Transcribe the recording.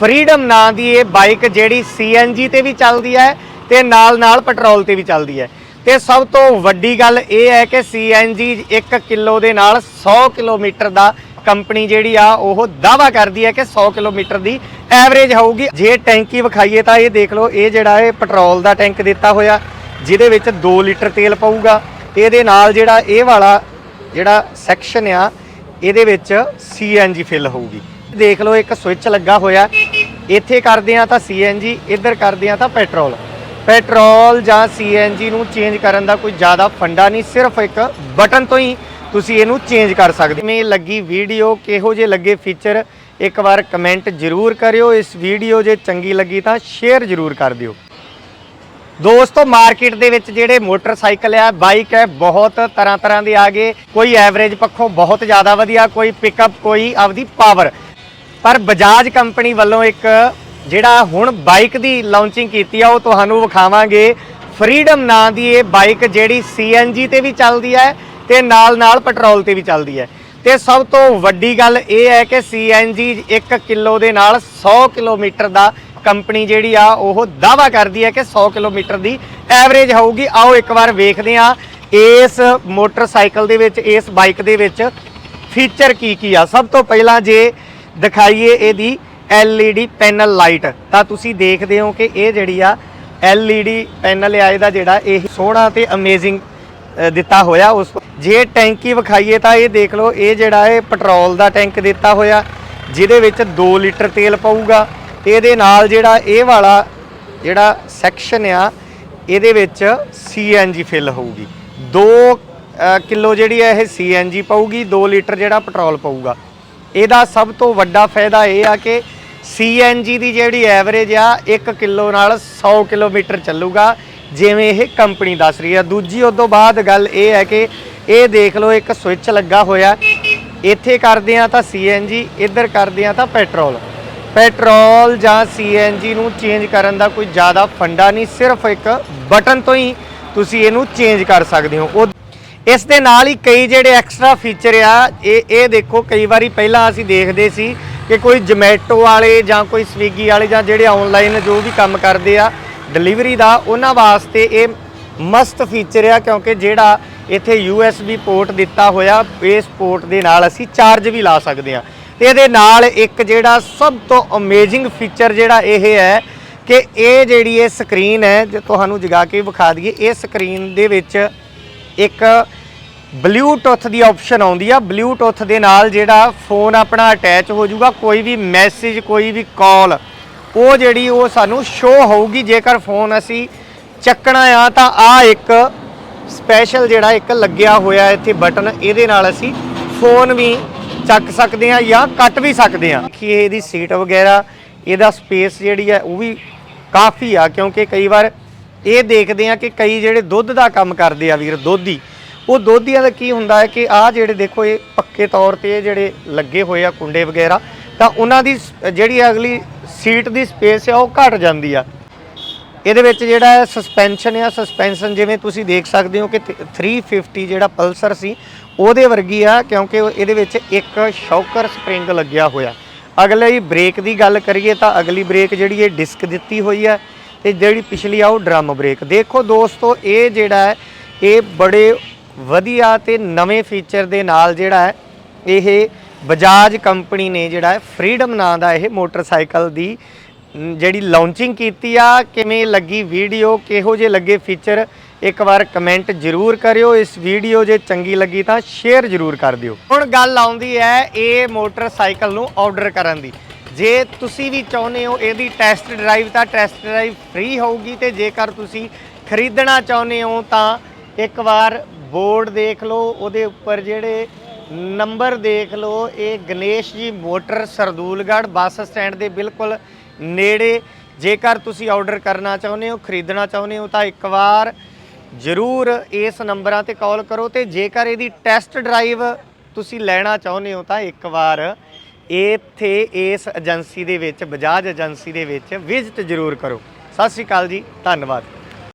Freedom ਨਾਂ ਦੀ ਇਹ bike ਜਿਹੜੀ CNG ਤੇ ਵੀ ਚੱਲਦੀ ਹੈ ਤੇ ਨਾਲ ਨਾਲ ਪੈਟਰੋਲ ਤੇ ਵੀ ਚੱਲਦੀ ਹੈ। ਤੇ ਸਭ ਤੋਂ ਵੱਡੀ ਗੱਲ ਇਹ ਹੈ ਕਿ CNG 1 ਕਿਲੋ ਦੇ ਨਾਲ 100 ਕਿਲੋਮੀਟਰ ਦਾ ਕੰਪਨੀ ਜਿਹੜੀ ਆ, ਉਹ ਦਾਵਾ ਕਰਦੀ ਹੈ ਕਿ 100 ਕਿਲੋਮੀਟਰ ਦੀ ਐਵਰੇਜ ਹੋਊਗੀ। ਜੇ ਟੈਂਕੀ ਵਿਖਾਈਏ ਤਾਂ ਇਹ ਦੇਖ ਲਓ, ਇਹ ਜਿਹੜਾ ਇਹ ਪੈਟਰੋਲ ਦਾ ਟੈਂਕ ਦਿੱਤਾ ਹੋਇਆ, ਜਿਹਦੇ ਵਿੱਚ 2 ਲੀਟਰ ਤੇਲ ਪਊਗਾ। ਤੇ ਇਹਦੇ ਨਾਲ ਜਿਹੜਾ ਇਹ ਵਾਲਾ ਜਿਹੜਾ ਸੈਕਸ਼ਨ ਆ, ਇਹਦੇ ਵਿੱਚ CNG ਫਿਲ ਹੋਊਗੀ। ਦੇਖ ਲਓ, ਇੱਕ ਸਵਿਚ ਲੱਗਾ ਹੋਇਆ। ਇੱਥੇ ਕਰਦੇ ਆ ਤਾਂ CNG ਇੱਧਰ ਕਰਦੇ ਆ ਤਾਂ ਪੈਟਰੋਲ ਪੈਟਰੋਲ ਜਾਂ CNG ਨੂੰ ਚੇਂਜ ਕਰਨ ਦਾ ਕੋਈ ਜ਼ਿਆਦਾ ਫੰਡਾ ਨਹੀਂ, ਸਿਰਫ ਇੱਕ ਬਟਨ ਤੋਂ ਹੀ ਤੁਸੀਂ ਇਹਨੂੰ ਚੇਂਜ ਕਰ ਸਕਦੇ ਕਿਵੇਂ ਲੱਗੀ ਵੀਡੀਓ ਕਿਹੋ ਜਿਹੇ ਲੱਗੇ ਫੀਚਰ ਇੱਕ ਵਾਰ ਕਮੈਂਟ ਜ਼ਰੂਰ ਕਰਿਓ। ਇਸ ਵੀਡੀਓ ਜੇ ਚੰਗੀ ਲੱਗੀ ਤਾਂ ਸ਼ੇਅਰ ਜ਼ਰੂਰ ਕਰ ਦਿਓ। ਦੋਸਤੋ ਮਾਰਕੀਟ ਦੇ ਵਿੱਚ ਜਿਹੜੇ ਮੋਟਰਸਾਈਕਲ ਆ ਬਾਈਕ ਹੈ ਬਹੁਤ ਤਰ੍ਹਾਂ ਤਰ੍ਹਾਂ ਦੇ ਆ ਗਏ। ਕੋਈ ਐਵਰੇਜ ਪੱਖੋਂ ਬਹੁਤ ਜ਼ਿਆਦਾ ਵਧੀਆ, ਕੋਈ ਪਿਕਅਪ ਕੋਈ ਆਪਦੀ ਪਾਵਰ ਪਰ ਬਜਾਜ ਕੰਪਨੀ ਵੱਲੋਂ ਇੱਕ ਜਿਹੜਾ ਹੁਣ ਬਾਈਕ ਦੀ ਲਾਂਚਿੰਗ ਕੀਤੀ ਆ, ਉਹ ਤੁਹਾਨੂੰ ਵਿਖਾਵਾਂਗੇ। ਫਰੀडम ਨਾਂ ਦੀ ਇਹ ਬਾਈਕ ਜਿਹੜੀ CNG ਤੇ ਵੀ ਚੱਲਦੀ ਹੈ ਤੇ ਨਾਲ ਨਾਲ ਪੈਟਰੋਲ ਤੇ ਵੀ ਚੱਲਦੀ ਹੈ ਤੇ ਸਭ ਤੋਂ ਵੱਡੀ ਗੱਲ ਇਹ ਹੈ ਕਿ CNG 1 ਕਿਲੋ ਦੇ ਨਾਲ 100 ਕਿਲੋਮੀਟਰ ਦਾ ਕੰਪਨੀ ਜਿਹੜੀ ਆ, ਉਹ ਦਾਵਾ ਕਰਦੀ ਹੈ ਕਿ 100 ਕਿਲੋਮੀਟਰ ਦੀ ਐਵਰੇਜ ਹੋਊਗੀ। ਆਓ ਇੱਕ ਵਾਰ ਵੇਖਦੇ ਆ ਇਸ ਮੋਟਰਸਾਈਕਲ ਦੇ ਵਿੱਚ, ਇਸ ਬਾਈਕ ਦੇ ਵਿੱਚ ਫੀਚਰ ਕੀ ਕੀ ਆ। ਸਭ ਤੋਂ ਪਹਿਲਾਂ ਜੇ ਦਿਖਾਈਏ ਇਹਦੀ LED ਪੈਨਲ ਲਾਈਟ। ਤਾਂ ਤੁਸੀਂ ਦੇਖਦੇ ਹੋ ਕਿ ਇਹ ਜਿਹੜੀ ਆ LED ਪੈਨਲ ਆ, ਇਹਦਾ ਜਿਹੜਾ ਇਹ ਸੋਹਣਾ ਤੇ ਅਮੇਜ਼ਿੰਗ ਦਿੱਤਾ ਹੋਇਆ ਉਸ ਜੇ ਟੈਂਕੀ ਵਿਖਾਈਏ ਤਾਂ ਇਹ ਦੇਖ ਲਓ, ਇਹ ਜਿਹੜਾ ਇਹ ਪੈਟਰੋਲ ਦਾ ਟੈਂਕ ਦਿੱਤਾ ਹੋਇਆ, ਜਿਹਦੇ ਵਿੱਚ 2 ਲੀਟਰ ਤੇਲ ਪਊਗਾ। ਇਹਦੇ ਨਾਲ ਜਿਹੜਾ ਇਹ ਵਾਲਾ ਜਿਹੜਾ ਸੈਕਸ਼ਨ ਆ, ਇਹਦੇ ਵਿੱਚ CNG ਫਿਲ ਹੋਊਗੀ। 2 ਕਿਲੋ ਜਿਹੜੀ ਹੈ ਇਹ CNG ਪਊਗੀ 2 ਲੀਟਰ ਜਿਹੜਾ ਪੈਟਰੋਲ ਪਊਗਾ। ਇਹਦਾ ਸਭ ਤੋਂ ਵੱਡਾ ਫਾਇਦਾ ਇਹ ਆ ਕਿ CNG ਦੀ ਜਿਹੜੀ ਐਵਰੇਜ ਆ 1 ਕਿਲੋ ਨਾਲ 100 ਕਿਲੋਮੀਟਰ ਚੱਲੂਗਾ, ਜਿਵੇਂ ਇਹ ਕੰਪਨੀ ਦੱਸ ਰਹੀ ਆ। ਦੂਜੀ ਉਸ ਤੋਂ ਬਾਅਦ ਗੱਲ ਇਹ ਹੈ ਕਿ ਇਹ ਦੇਖ ਲਓ, ਇੱਕ ਸਵਿਚ ਲੱਗਾ ਹੋਇਆ। ਇੱਥੇ ਕਰਦੇ ਆ ਤਾਂ CNG ਇੱਧਰ ਕਰਦੇ ਆ ਤਾਂ ਪੈਟਰੋਲ ਪੈਟਰੋਲ ਜਾਂ CNG ਨੂੰ ਚੇਂਜ ਕਰਨ ਦਾ ਕੋਈ ਜ਼ਿਆਦਾ ਫੰਡਾ ਨਹੀਂ, ਸਿਰਫ ਇੱਕ ਬਟਨ ਤੋਂ ਹੀ ਤੁਸੀਂ ਇਹਨੂੰ ਚੇਂਜ ਕਰ ਸਕਦੇ ਹੋ। ਉਹ ਇਸ ਦੇ ਨਾਲ ਹੀ ਕਈ ਜਿਹੜੇ ਐਕਸਟਰਾ ਫੀਚਰ ਆ, ਇਹ ਇਹ ਦੇਖੋ, ਕਈ ਵਾਰੀ ਪਹਿਲਾਂ ਅਸੀਂ ਦੇਖਦੇ ਸੀ ਕਿ ਕੋਈ ਜਮੈਟੋ ਵਾਲੇ ਜਾਂ ਕੋਈ ਸਵੀਗੀ ਵਾਲੇ ਜਾਂ ਜਿਹੜੇ ਆਨਲਾਈਨ ਜੋ ਵੀ ਕੰਮ ਕਰਦੇ ਆ ਡਿਲੀਵਰੀ ਦਾ, ਉਹਨਾਂ ਵਾਸਤੇ ਇਹ ਮਸਤ ਫੀਚਰ ਆ ਕਿਉਂਕਿ ਜਿਹੜਾ ਇੱਥੇ USB ਪੋਰਟ ਦਿੱਤਾ ਹੋਇਆ, ਇਸ ਪੋਰਟ ਦੇ ਨਾਲ ਅਸੀਂ ਚਾਰਜ ਵੀ ਲਾ ਸਕਦੇ ਆ ਤੇ ਇਹਦੇ ਨਾਲ ਇੱਕ ਜਿਹੜਾ ਸਭ ਤੋਂ ਅਮੇਜ਼ਿੰਗ ਫੀਚਰ ਜਿਹੜਾ ਇਹ ਹੈ ਕਿ ਇਹ ਜਿਹੜੀ ਇਹ ਸਕਰੀਨ ਹੈ, ਜੇ ਤੁਹਾਨੂੰ ਜਗਾ ਕੇ ਵਿਖਾ ਦਈਏ, ਇਹ ਸਕਰੀਨ ਦੇ ਵਿੱਚ ਇੱਕ ਬਲੂਟੁੱਥ ਦੀ ਆਪਸ਼ਨ ਆਉਂਦੀ ਆ। ਬਲੂਟੁੱਥ ਦੇ ਨਾਲ ਜਿਹੜਾ ਫੋਨ ਆਪਣਾ ਅਟੈਚ ਹੋ ਜਾਊਗਾ, ਕੋਈ ਵੀ ਮੈਸੇਜ ਕੋਈ ਵੀ ਕਾਲ ਉਹ ਜਿਹੜੀ ਉਹ ਸਾਨੂੰ ਸ਼ੋ ਹੋਊਗੀ। ਜੇਕਰ ਫੋਨ ਅਸੀਂ ਚੱਕਣਾ ਆ, ਤਾਂ ਆ ਇੱਕ ਸਪੈਸ਼ਲ ਜਿਹੜਾ ਇੱਕ ਲੱਗਿਆ ਹੋਇਆ ਇੱਥੇ ਬਟਨ ਇਹਦੇ ਨਾਲ ਅਸੀਂ ਫੋਨ ਵੀ ਚੱਕ ਸਕਦੇ ਆ ਜਾਂ ਕੱਟ ਵੀ ਸਕਦੇ ਆ। ਕਿ ਇਹਦੀ ਸੀਟ ਵਗੈਰਾ, ਇਹਦਾ ਸਪੇਸ ਜਿਹੜੀ ਹੈ ਉਹ ਵੀ ਕਾਫੀ ਆ, ਕਿਉਂਕਿ ਕਈ ਵਾਰ ਇਹ ਦੇਖਦੇ ਆ ਕਿ ਕਈ ਜਿਹੜੇ ਦੁੱਧ ਦਾ ਕੰਮ ਕਰਦੇ ਆ ਵੀਰ, ਦੋਧੀ ਉਹ ਦੋਧੀਆਂ ਦਾ ਕੀ ਹੁੰਦਾ ਹੈ ਕਿ ਆ ਜਿਹੜੇ ਦੇਖੋ ਇਹ ਪੱਕੇ ਤੌਰ ਤੇ ਇਹ ਜਿਹੜੇ ਲੱਗੇ ਹੋਏ ਆ ਕੁੰਡੇ ਵਗੈਰਾ, ਤਾਂ ਉਹਨਾਂ ਦੀ ਸ- ਜਿਹੜੀ ਅਗਲੀ ਸੀਟ ਦੀ ਸਪੇਸ ਆ ਉਹ ਘਟ ਜਾਂਦੀ ਆ। ਇਹਦੇ ਵਿੱਚ ਜਿਹੜਾ ਹੈ ਸਸਪੈਂਸ਼ਨ ਆ ਸਸਪੈਂਸ਼ਨ ਜਿਵੇਂ ਤੁਸੀਂ ਦੇਖ ਸਕਦੇ ਹੋ ਕਿ ਤ- 350 ਜਿਹੜਾ ਪਲਸਰ ਸੀ, ਉਹਦੇ ਵਰਗੀ ਆ, ਕਿਉਂਕਿ ਉਹ- ਇਹਦੇ ਵਿੱਚ ਇੱਕ ਸ਼ੌਕਰ ਸਪ੍ਰਿੰਗ ਲੱਗਿਆ ਹੋਇਆ। ਅਗਲੀ ਬ੍ਰੇਕ ਦੀ ਗੱਲ ਕਰੀਏ ਤਾਂ ਅਗਲੀ ਬ੍ਰੇਕ ਜਿਹੜੀ ਇਹ ਡਿਸਕ ਦਿੱਤੀ ਹੋਈ ਹੈ ਤੇ ਜਿਹੜੀ ਪਿਛਲੀ ਆ ਉਹ ਡਰਮ ਬ੍ਰੇਕ ਦੇਖੋ ਦੋਸਤੋ, ਇਹ ਜਿਹੜਾ ਹੈ, ਇਹ ਬੜੇ ਵਧੀਆ ਤੇ ਨਵੇਂ ਫੀਚਰ ਦੇ ਨਾਲ ਜਿਹੜਾ ਹੈ, ਇਹ ਬਜਾਜ ਕੰਪਨੀ ਨੇ ਜਿਹੜਾ ਹੈ ਫਰੀडम ਨਾਂ ਦਾ ਇਹ ਮੋਟਰਸਾਈਕਲ ਦੀ ਜਿਹੜੀ ਲਾਂਚਿੰਗ ਕੀਤੀ ਆ, ਕਿਵੇਂ ਲੱਗੀ ਵੀਡੀਓ ਕਿਹੋ ਜਿਹੇ ਲੱਗੇ ਫੀਚਰ ਇੱਕ ਵਾਰ ਕਮੈਂਟ ਜ਼ਰੂਰ ਕਰਿਓ, ਇਸ ਵੀਡੀਓ ਜੇ ਚੰਗੀ ਲੱਗੀ ਤਾਂ ਸ਼ੇਅਰ ਜ਼ਰੂਰ ਕਰ ਦਿਓ। ਹੁਣ ਗੱਲ ਆਉਂਦੀ ਹੈ ਇਹ ਮੋਟਰਸਾਈਕਲ ਨੂੰ ਆਰਡਰ ਕਰਨ ਦੀ। ਜੇ ਤੁਸੀਂ ਵੀ ਚਾਹੁੰਦੇ ਹੋ ਇਹਦੀ ਟੈਸਟ ਡਰਾਈਵ ਤਾਂ ਟੈਸਟ ਡਰਾਈਵ ਫ੍ਰੀ ਹੋਊਗੀ ਤੇ ਜੇਕਰ ਤੁਸੀਂ ਖਰੀਦਣਾ ਚਾਹੁੰਦੇ ਹੋ ਤਾਂ ਇੱਕ ਵਾਰ ਬੋਰਡ ਦੇਖ ਲਓ, ਉਹਦੇ ਉੱਪਰ ਜਿਹੜੇ ਨੰਬਰ ਦੇਖ ਲਓ, ਇਹ Ganesh ji motor Sardulgarh bus stand ਦੇ ਬਿਲਕੁਲ ਨੇੜੇ। ਜੇਕਰ ਤੁਸੀਂ ਆਰਡਰ ਕਰਨਾ ਚਾਹੁੰਦੇ ਹੋ, ਖਰੀਦਣਾ ਚਾਹੁੰਦੇ ਹੋ, ਤਾਂ ਇੱਕ ਵਾਰ ਜ਼ਰੂਰ ਇਸ ਨੰਬਰਾਂ ਤੇ ਕਾਲ ਕਰੋ ਤੇ ਜੇਕਰ ਇਹਦੀ ਟੈਸਟ ਡਰਾਈਵ ਤੁਸੀਂ ਲੈਣਾ ਚਾਹੁੰਦੇ ਹੋ, ਤਾਂ ਇੱਕ ਵਾਰ ਇੱਥੇ ਇਸ ਏਜੰਸੀ ਦੇ ਵਿੱਚ, ਬਜਾਜ ਏਜੰਸੀ ਦੇ ਵਿੱਚ ਵਿਜ਼ਿਟ ਜ਼ਰੂਰ ਕਰੋ। ਸਤਿ ਸ਼੍ਰੀ ਅਕਾਲ ਜੀ, ਧੰਨਵਾਦ।